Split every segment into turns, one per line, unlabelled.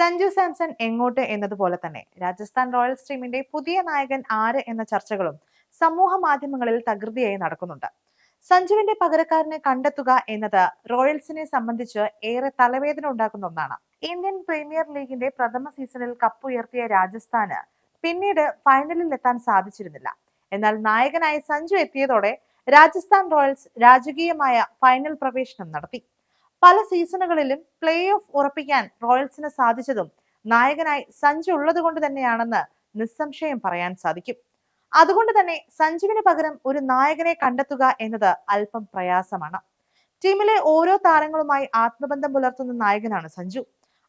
സഞ്ജു സാംസൺ എങ്ങോട്ട് എന്നതുപോലെ തന്നെ. രാജസ്ഥാൻ റോയൽസ് ടീമിന്റെ പുതിയ നായകൻ ആര് എന്ന ചർച്ചകളും സമൂഹ മാധ്യമങ്ങളിൽ തകൃതിയായി നടക്കുന്നുണ്ട്. സഞ്ജുവിന്റെ പകരക്കാരനെ കണ്ടെത്തുക എന്നത് റോയൽസിനെ സംബന്ധിച്ച് ഏറെ തലവേദന ഉണ്ടാക്കുന്ന ഒന്നാണ്. ഇന്ത്യൻ പ്രീമിയർ ലീഗിന്റെ പ്രഥമ സീസണിൽ കപ്പുയർത്തിയ രാജസ്ഥാന് പിന്നീട് ഫൈനലിൽ എത്താൻ സാധിച്ചിരുന്നില്ല. എന്നാൽ നായകനായി സഞ്ജു എത്തിയതോടെ രാജസ്ഥാൻ റോയൽസ് രാജകീയമായ ഫൈനൽ പ്രവേശനം നടത്തി. പല സീസണുകളിലും പ്ലേ ഓഫ് ഉറപ്പിക്കാൻ റോയൽസിന് സാധിച്ചതും നായകനായി സഞ്ജു ഉള്ളത് കൊണ്ട് തന്നെയാണെന്ന് നിസ്സംശയം പറയാൻ സാധിക്കും. അതുകൊണ്ട് തന്നെ സഞ്ജുവിന് പകരം ഒരു നായകനെ കണ്ടെത്തുക എന്നത് അല്പം പ്രയാസമാണ്. ടീമിലെ ഓരോ താരങ്ങളുമായി ആത്മബന്ധം പുലർത്തുന്ന നായകനാണ് സഞ്ജു.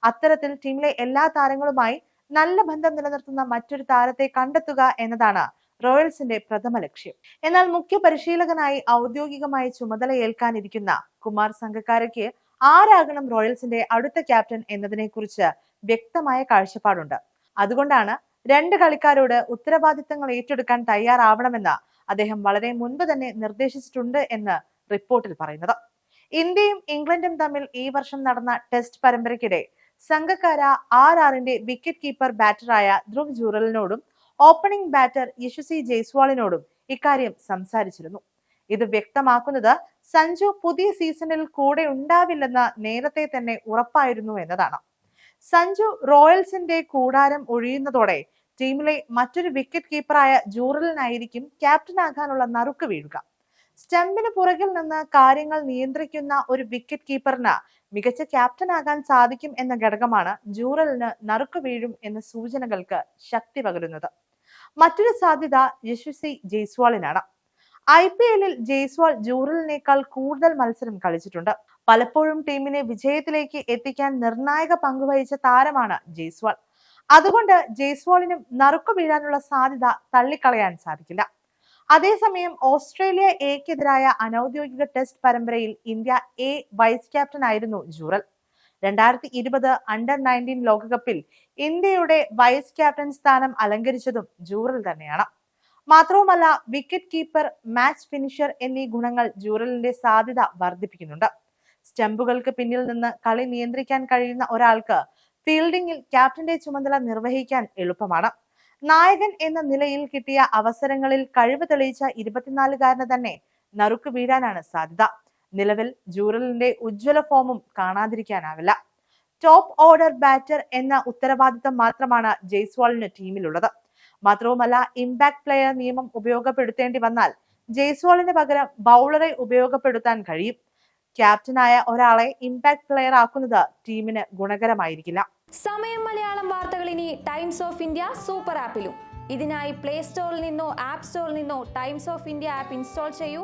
അത്തരത്തിൽ ടീമിലെ എല്ലാ താരങ്ങളുമായി നല്ല ബന്ധം നിലനിർത്തുന്ന മറ്റൊരു താരത്തെ കണ്ടെത്തുക എന്നതാണ് റോയൽസിന്റെ പ്രഥമ ലക്ഷ്യം. എന്നാൽ മുഖ്യ പരിശീലകനായി ഔദ്യോഗികമായി ചുമതല ഏൽക്കാനിരിക്കുന്ന കുമാർ സംഘക്കാരയ്ക്ക് ആരാകണം റോയൽസിന്റെ അടുത്ത ക്യാപ്റ്റൻ എന്നതിനെക്കുറിച്ച് വ്യക്തമായ കാഴ്ചപ്പാടുണ്ട്. അതുകൊണ്ടാണ് രണ്ട് കളിക്കാരോട് ഉത്തരവാദിത്തങ്ങൾ ഏറ്റെടുക്കാൻ തയ്യാറാവണമെന്ന് അദ്ദേഹം വളരെ മുൻപ് തന്നെ നിർദ്ദേശിച്ചിട്ടുണ്ട് എന്ന് റിപ്പോർട്ടിൽ പറയുന്നത്. ഇന്ത്യയും ഇംഗ്ലണ്ടും തമ്മിൽ ഈ വർഷം നടന്ന ടെസ്റ്റ് പരമ്പരയ്ക്കിടെ സംഘക്കാര ആർ ആറിന്റെ വിക്കറ്റ് കീപ്പർ ബാറ്ററായ ധ്രുവ് ജൂറലിനോടും ഓപ്പണിംഗ് ബാറ്റർ യശുസി ജയ്സ്വാളിനോടും ഇക്കാര്യം സംസാരിച്ചിരുന്നു. ഇത് വ്യക്തമാക്കുന്നത് സഞ്ജു പുതിയ സീസണിൽ കൂടെ ഉണ്ടാവില്ലെന്ന് നേരത്തെ തന്നെ ഉറപ്പായിരുന്നു എന്നതാണ്. സഞ്ജു റോയൽസിന്റെ കൂടാരം ഒഴിയുന്നതോടെ ടീമിലെ മറ്റൊരു വിക്കറ്റ് കീപ്പറായ ജൂറലിനായിരിക്കും ക്യാപ്റ്റനാകാനുള്ള നറുക്ക് വീഴുക. സ്റ്റംപിന് പുറകിൽ നിന്ന് കാര്യങ്ങൾ നിയന്ത്രിക്കുന്ന ഒരു വിക്കറ്റ് കീപ്പറിന് മികച്ച ക്യാപ്റ്റനാകാൻ സാധിക്കും എന്ന ഘടകമാണ് ജൂറലിന് നറുക്ക് വീഴും എന്ന സൂചനകൾക്ക് ശക്തി പകരുന്നത്. മറ്റൊരു സാധ്യത യശസ്വി ജയ്സ്വാളിനാണ്. ഐ പി എല്ലിൽ ജയ്സ്വാൾ ജൂറലിനേക്കാൾ കൂടുതൽ മത്സരം കളിച്ചിട്ടുണ്ട്. പലപ്പോഴും ടീമിനെ വിജയത്തിലേക്ക് എത്തിക്കാൻ നിർണായക പങ്കുവഹിച്ച താരമാണ് ജയ്സ്വാൾ. അതുകൊണ്ട് ജയ്സ്വാളിനും നറുക്കു വീഴാനുള്ള സാധ്യത തള്ളിക്കളയാൻ സാധിക്കില്ല. അതേസമയം ഓസ്ട്രേലിയ എക്കെതിരായ അനൌദ്യോഗിക ടെസ്റ്റ് പരമ്പരയിൽ ഇന്ത്യ എ വൈസ് ക്യാപ്റ്റൻ ആയിരുന്നു ജൂറൽ. രണ്ടായിരത്തി ഇരുപത് അണ്ടർ നയന്റീൻ ലോകകപ്പിൽ ഇന്ത്യയുടെ വൈസ് ക്യാപ്റ്റൻ സ്ഥാനം അലങ്കരിച്ചതും ജൂറൽ തന്നെയാണ്. മാത്രവുമല്ല വിക്കറ്റ് കീപ്പർ മാച്ച് ഫിനിഷർ എന്നീ ഗുണങ്ങൾ ജൂറലിന്റെ സാധ്യത വർദ്ധിപ്പിക്കുന്നുണ്ട്. സ്റ്റംപുകൾക്ക് പിന്നിൽ നിന്ന് കളി നിയന്ത്രിക്കാൻ കഴിയുന്ന ഒരാൾക്ക് ഫീൽഡിംഗിൽ ക്യാപ്റ്റന്റെ ചുമതല നിർവഹിക്കാൻ എളുപ്പമാണ്. നായകൻ എന്ന നിലയിൽ കിട്ടിയ അവസരങ്ങളിൽ കഴിവ് തെളിയിച്ച ഇരുപത്തിനാലുകാരന് തന്നെ നറുക്ക് വീഴാനാണ് സാധ്യത. നിലവിൽ ജൂറലിന്റെ ഉജ്ജ്വല ഫോമും കാണാതിരിക്കാനാവില്ല. ടോപ്പ് ഓർഡർ ബാറ്റർ എന്ന ഉത്തരവാദിത്തം മാത്രമാണ് ജയ്സ്വാളിന് ടീമിലുള്ളത്. മാത്രവുമല്ല ഇമ്പാക്ട് പ്ലെയർ നിയമം ഉപയോഗപ്പെടുത്തേണ്ടി വന്നാൽ ജയ്സ്വാളിന് പകരം ബൗളറെ ഉപയോഗപ്പെടുത്താൻ കഴിയും. ക്യാപ്റ്റനായ ഒരാളെ ഇമ്പാക്ട് പ്ലെയർ ആക്കുന്നത് ടീമിന് ഗുണകരമായിരിക്കില്ല.
സമയം മലയാളം വാർത്തകൾ ഇനി ടൈംസ് ഓഫ് ഇന്ത്യ സൂപ്പർ ആപ്പിലും ഇതിനായി പ്ലേ സ്റ്റോറിൽ നിന്നോ ആപ്പ് സ്റ്റോറിൽ നിന്നോ Times of India app install ചെയ്യൂ.